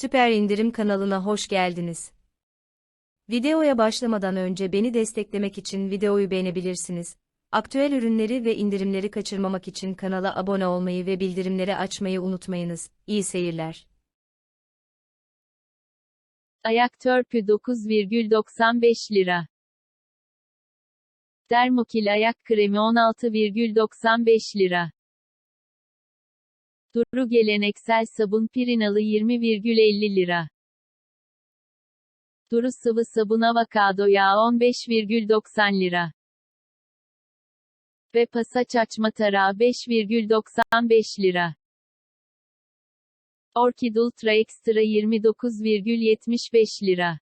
Süper İndirim kanalına hoş geldiniz. Videoya başlamadan önce beni desteklemek için videoyu beğenebilirsiniz. Aktüel ürünleri ve indirimleri kaçırmamak için kanala abone olmayı ve bildirimleri açmayı unutmayınız. İyi seyirler. Ayak törpü 9,95 lira. Dermokil ayak kremi 16,95 lira. Duru geleneksel sabun pirinalı 20,50 lira. Duru sıvı sabun avokado yağı 15,90 lira. Ve pasaç açma tarağı 5,95 lira. Orkid Ultra Extra 29,75 lira.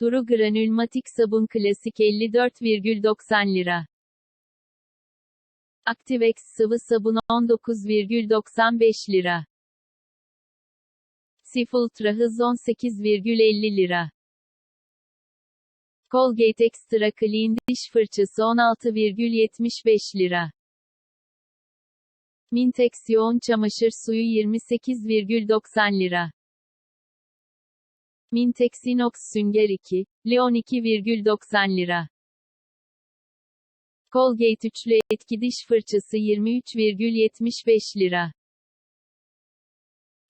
Duru Granülmatik Sabun Klasik 54,90 lira. Activex Sıvı Sabun 19,95 lira. Sif Ultra Hız 18,50 lira. Colgate Extra Clean Diş Fırçası 16,75 lira. Mintex Yoğun Çamaşır Suyu 28,90 lira. Mintex Inox Sünger 2, Leon 2,90 lira. Colgate Üçlü Etki Diş Fırçası 23,75 lira.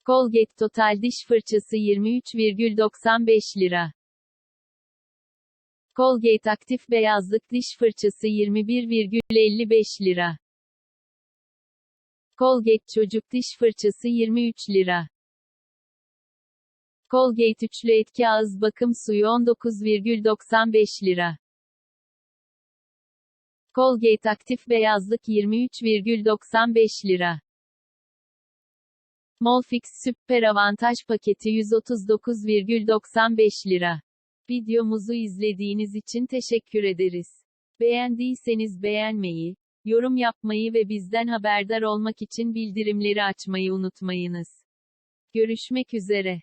Colgate Total Diş Fırçası 23,95 lira. Colgate Aktif Beyazlık Diş Fırçası 21,55 lira. Colgate Çocuk Diş Fırçası 23 lira. Colgate Üçlü Etki Ağız Bakım Suyu 19,95 lira. Colgate Aktif Beyazlık 23,95 lira. Molfix Süper Avantaj Paketi 139,95 lira. Videomuzu izlediğiniz için teşekkür ederiz. Beğendiyseniz beğenmeyi, yorum yapmayı ve bizden haberdar olmak için bildirimleri açmayı unutmayınız. Görüşmek üzere.